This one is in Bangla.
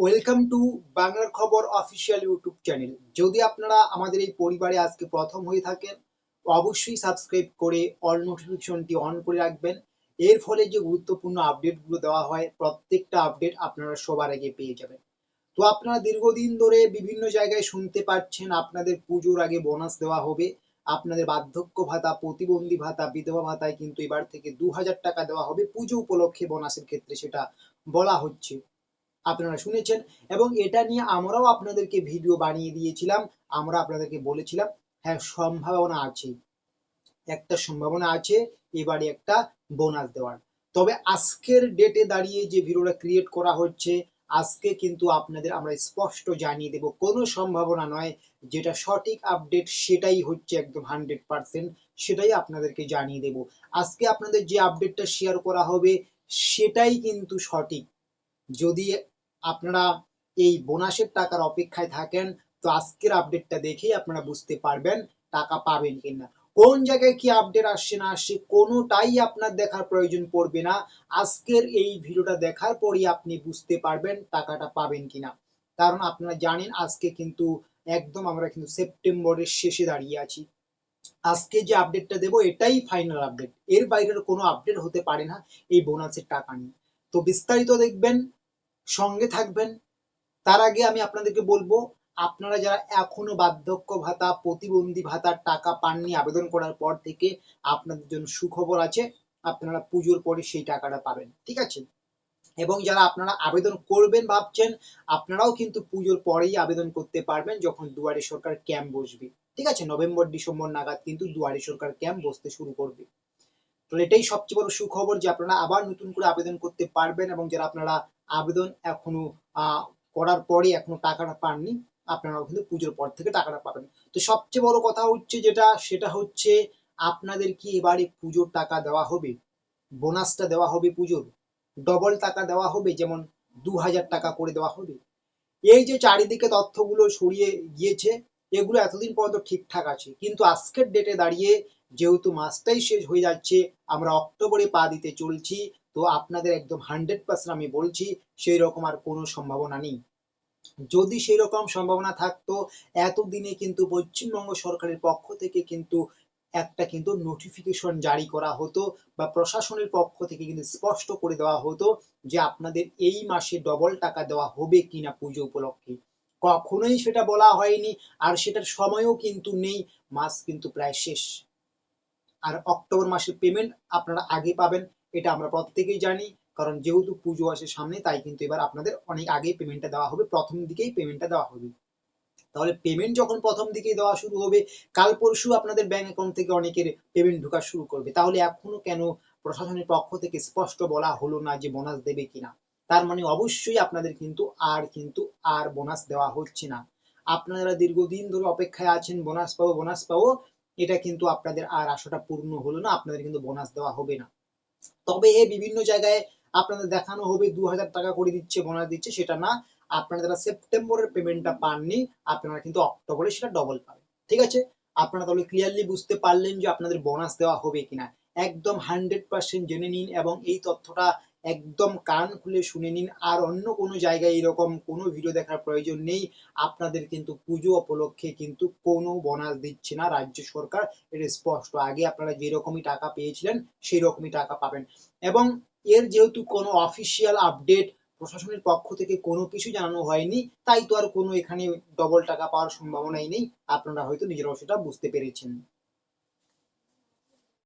ওয়েলকাম টু বাংলার খবর অফিসিয়াল ইউটিউব চ্যানেল যদি আপনারা আমাদের এই পরিবারে আজকে প্রথম হয়ে থাকেন, অবশ্যই সাবস্ক্রাইব করে অল নোটিফিকেশনটি অন করে রাখবেন। এর ফলে যে গুরুত্বপূর্ণ আপডেটগুলো দেওয়া হয়, প্রত্যেকটা আপডেট আপনারা সবার আগে পেয়ে যাবেন। তো আপনারা দীর্ঘদিন ধরে বিভিন্ন জায়গায় শুনতে পাচ্ছেন, আপনাদের পুজোর আগে বোনাস দেওয়া হবে। আপনাদের বার্ধক্য ভাতা, প্রতিবন্ধী ভাতা, বিধবা ভাতায় কিন্তু এবার থেকে দু হাজার টাকা দেওয়া হবে পুজো উপলক্ষে বোনাসের ক্ষেত্রে সেটা বলা হচ্ছে। আপনারা শুনেছেন এবং এটা নিয়ে আমরাও আপনাদেরকে ভিডিও বানিয়ে দিয়েছিলাম, আমরা আপনাদেরকে বলেছিলাম হ্যাঁ সম্ভাবনা আছে। একটা সম্ভাবনা আছে, এবারে একটা বোনাস দেওয়ার। তবে আজকের ডেটে দাঁড়িয়ে যে ভিডিওটা ক্রিয়েট করা হচ্ছে, আজকে কিন্তু আপনাদের আমরা স্পষ্ট জানিয়ে দেব, কোনো সম্ভাবনা নয়। যেটা সঠিক আপডেট সেটাই হচ্ছে একদম হান্ড্রেড পার্সেন্ট সেটাই আপনাদেরকে জানিয়ে দেব। আজকে আপনাদের যে আপডেটটা শেয়ার করা হবে, সেটাই কিন্তু সঠিক। যদি আপনারা এই বোনাসের টাকার অপেক্ষায় থাকেন, তো আজকের আপডেটটা দেখেই আপনারা বুঝতে পারবেন টাকা পাবেন কিনা কোন জায়গায় কি আপডেট আসছে না আসছে, কোনোটাই আপনার দেখার প্রয়োজন পড়বে না। আজকের এই ভিডিওটা দেখার পরই আপনি বুঝতে পারবেন টাকাটা পাবেন কিনা কারণ আপনারা জানেন আজকে কিন্তু একদম আমরা কিন্তু সেপ্টেম্বরের শেষে দাঁড়িয়ে আছি। আজকে যে আপডেটটা দেবো, এটাই ফাইনাল আপডেট এর বাইরের কোনো আপডেট হতে পারে না এই বোনাসের টাকা নিয়ে। তো বিস্তারিত দেখবেন সঙ্গে থাকবেন। তার আগে আমি আপনাদেরকে বলব, আপনারা যারা এখনও বার্ধক্য ভাতা, প্রতিবন্ধী ভাতার টাকা পাননি আবেদন করার পর থেকে আপনাদের জন্য সুখবর আছে, আপনারা পুজোর পরে সেই টাকাটা পাবেন, ঠিক আছে? এবং যারা আপনারা আবেদন করবেন ভাবছেন, আপনারাও কিন্তু পুজোর পরেই আবেদন করতে পারবেন যখন দুয়ারে সরকার ক্যাম্প বসবে, ঠিক আছে? নভেম্বর, ডিসেম্বর নাগাদ কিন্তু দুয়ারে সরকার ক্যাম্প বসতে শুরু করবে। তো এটাই সবচেয়ে বড় সুখবর যে আপনারা আবার নতুন করে আবেদন করতে পারবেন এবং যারা আপনারা আবেদন এখনও করার পরে এখনও টাকাটা পাননি, আপনারাও কিন্তু পুজোর পর থেকে টাকাটা পাবেন। তো সবচেয়ে বড় কথা হচ্ছে যেটা, সেটা হচ্ছে আপনাদের কি এবারে পুজোর টাকা দেওয়া হবে? বোনাসটা দেওয়া হবে পুজোর? ডবল টাকা দেওয়া হবে, যেমন দু হাজার টাকা করে দেওয়া হবে? এই যে চারিদিকে তথ্যগুলো ছড়িয়ে গিয়েছে এগুলো এতদিন পর্যন্ত ঠিকঠাক আছে। কিন্তু আজকের ডেটে দাঁড়িয়ে যেহেতু মাসটাই শেষ হয়ে যাচ্ছে, আমরা অক্টোবরে পা দিতে চলছি, তো আপনাদের একদম হান্ড্রেড পার্সেন্ট আমি বলছি সেই রকম আর কোনো সম্ভাবনা নেই। যদি সেই রকম সম্ভাবনা থাকতো, এতদিনে কিন্তু পশ্চিমবঙ্গ সরকারের পক্ষ থেকে কিন্তু একটা কিন্তু নোটিফিকেশন জারি করা হতো বা প্রশাসনের পক্ষ থেকে কিন্তু স্পষ্ট করে দেওয়া হতো যে আপনাদের এই মাসে ডবল টাকা দেওয়া হবে কিনা পুজো উপলক্ষে। কখনোই সেটা বলা হয়নি, আর সেটার সময়ও কিন্তু নেই, মাস কিন্তু প্রায় শেষ। আর অক্টোবর মাসের পেমেন্ট আপনারা আগে পাবেন, এটা আমরা প্রত্যেকেই জানি, কারণ যেহেতু পুজো আসে সামনে, তাই কিন্তু এবার আপনাদের অনেক আগেই পেমেন্টটা দেওয়া হবে, প্রথম দিকেই পেমেন্টটা দেওয়া হবে। তাহলে পেমেন্ট যখন প্রথম দিকেই দেওয়া শুরু হবে, কাল পরশু আপনাদের ব্যাংক অ্যাকাউন্ট থেকে অনেকের পেমেন্ট ঢোকা শুরু করবে। তাহলে এখনও কেন প্রশাসনের পক্ষ থেকে স্পষ্ট বলা হলো না যে বোনাস দেবে কিনা? তার মানে অবশ্যই আপনাদের কিন্তু আর কিন্তু আর বোনাস দেওয়া হচ্ছে না। আপনারা দীর্ঘদিন ধরে অপেক্ষায় আছেন বোনাস পাবো বোনাস পাবো, এটা কিন্তু আপনাদের আর আশাটা পূর্ণ হলো না, আপনাদের কিন্তু বোনাস দেওয়া হবে না। তবে এ বিভিন্ন জায়গায় আপনাদের দেখানো হবে দু হাজার টাকা করে দিচ্ছে বোনাস দিচ্ছে, সেটা না, আপনারা যারা সেপ্টেম্বরের পেমেন্টটা পাননি, আপনারা কিন্তু অক্টোবরে সেটা ডবল পাবেন। ঠিক আছে? আপনারা তাহলে ক্লিয়ারলি বুঝতে পারলেন যে আপনাদের বোনাস দেওয়া হবে কিনা। একদম হান্ড্রেড পার্সেন্ট জেনে নিন এবং এই তথ্যটা একদম কান খুলে শুনে নিন। আর অন্য কোনো জায়গায় এরকম কোনো ভিডিও দেখার প্রয়োজন নেই। আপনাদের কিন্তু পুজো উপলক্ষে কিন্তু কোনো বোনাস দিচ্ছে না রাজ্য সরকার। এটা স্পষ্ট। আগে আপনারা যেরকমই টাকা পেয়েছিলেন সেই রকমই টাকা পাবেন। এবং এর যেহেতু কোনো অফিসিয়াল আপডেট প্রশাসনের পক্ষ থেকে কোনো কিছু জানানো হয়নি, তাই তো আর কোনো এখানে ডবল টাকা পাওয়ার সম্ভাবনাই নেই। আপনারা হয়তো নিজেরাও সেটা বুঝতে পেরেছেন।